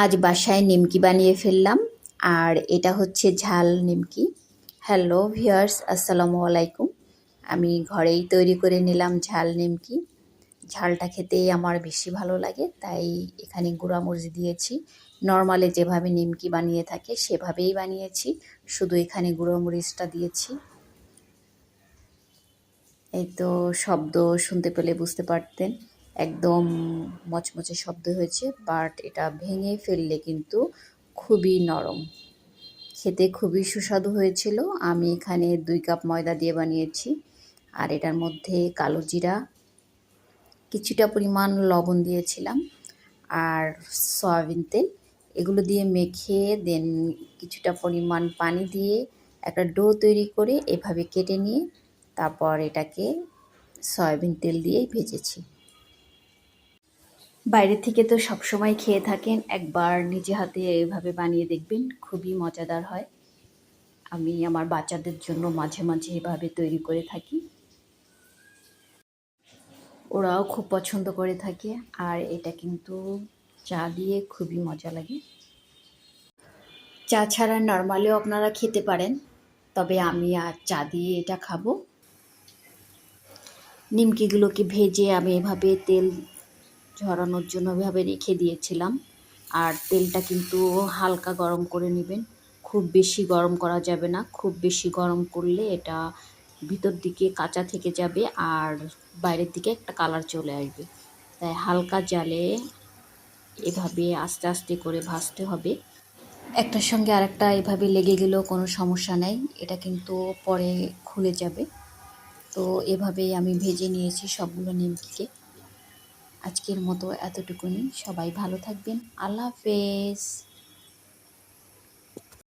আজ বাসায় নিমকি বানিয়ে ফেললাম। আর এটা হচ্ছে ঝাল নিমকি। হ্যালো ভিউয়ার্স আসসালামু আলাইকুম। আমি ঘরেই তৈরি করে নিলাম ঝাল নিমকি। ঝালটা খেতে আমার বেশি ভালো লাগে, তাই এখানে গুঁড়ামরিচ দিয়েছি। নর্মালে যেভাবে নিমকি বানিয়ে থাকে, সেভাবেই বানিয়েছি। শুধু এখানে গুঁড়োমরিচটা দিয়েছি। এই তো শব্দ শুনতে পেলে বুঝতে পারতেন। একদম মচমচে শব্দ হয়েছে বাট এটা ভেঙে ফেললে কিন্তু খুবই নরম। খেতে খুবই সুস্বাদু হয়েছিল। আমি এখানে দুই কাপ ময়দা দিয়ে বানিয়েছি, আর এটার মধ্যে কালো জিরা, কিছুটা পরিমাণ লবণ দিয়েছিলাম, আর সয়াবিন তেল। এগুলো দিয়ে মেখে দেন কিছুটা পরিমাণ পানি দিয়ে একটা ডো তৈরি করে এভাবে কেটে নিয়ে তারপর এটাকে সয়াবিন তেল দিয়েই ভেজেছি। বাইরে থেকে তো সবসময় খেয়ে থাকেন, একবার নিজে হাতে এভাবে বানিয়ে দেখবেন, খুবই মজাদার হয়। আমি আমার বাচ্চাদের জন্য মাঝে মাঝে এভাবে তৈরি করে থাকি। ওরাও খুব পছন্দ করে থাকে, আর এটা কিন্তু চা দিয়ে খুবই মজা লাগে। চা ছাড়া নর্মালিও আপনারা খেতে পারেন, তবে আমি আর চা দিয়ে এটা খাব। নিমকিগুলোকে ভেজে আমি এভাবে তেল ঝরানোর জন্য এভাবে রেখে দিয়েছিলাম। আর তেলটা কিন্তু হালকা গরম করে নেবেন। খুব বেশি গরম করা যাবে না। খুব বেশি গরম করলে এটা ভিতর দিকে কাঁচা থেকে যাবে আর বাইরের দিকে একটা কালার চলে আসবে। তাই হালকা জালে এভাবে আস্তে আস্তে করে ভাজতে হবে। একটার সঙ্গে আরেকটা এভাবে লেগে গেলেও কোনো সমস্যা নেই। এটা কিন্তু পরে খুলে যাবে। তো এভাবেই আমি ভেজে নিয়েছি সবগুলো নিমকিকে। আজকের মতো এতটুকুনি। সবাই ভালো থাকবেন। আল্লাহ হাফেজ।